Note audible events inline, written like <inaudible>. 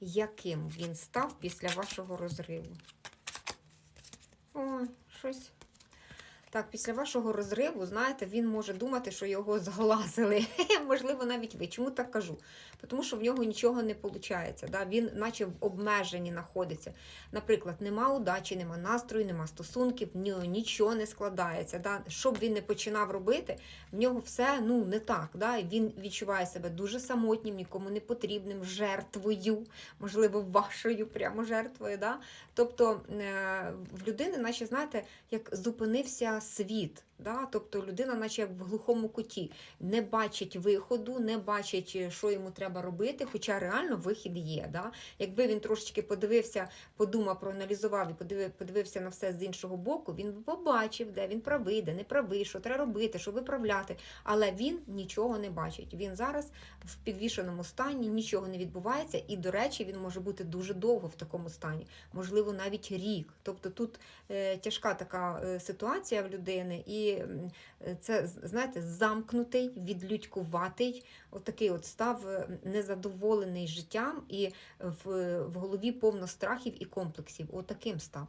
яким він став після вашого розриву. О, щось. Так, після вашого розриву, знаєте, він може думати, що його <laughs> зглазили. Можливо, навіть ви. Чому так кажу? Тому що в нього нічого не виходить. Да? Він, наче в обмеженні знаходиться. Наприклад, нема удачі, нема настрою, нема стосунків, в нього нічого не складається. Да? Що б він не починав робити, в нього все ну, не так. Да? Він відчуває себе дуже самотнім, нікому не потрібним, жертвою, можливо, вашою прямо жертвою. Да? Тобто е, в людини, наче, знаєте, як зупинився світ. Да? Тобто людина, наче як в глухому куті, не бачить виходу, не бачить, е, що йому треба робити, хоча реально вихід є. Да? Якби він трошечки подивився, подумав, проаналізував і подивив, подивився на все з іншого боку, він побачив, де він правий, де не правий, що треба робити, що виправляти. Але він нічого не бачить. Він зараз в підвішеному стані, нічого не відбувається, і, до речі, він може бути дуже довго в такому стані, можливо, навіть рік. Тобто тут е, тяжка така е, ситуація в людини, і е, це, знаєте, замкнутий, відлюдькуватий, отакий от став е, незадоволений життям і в, в голові повно страхів і комплексів. Отаким став.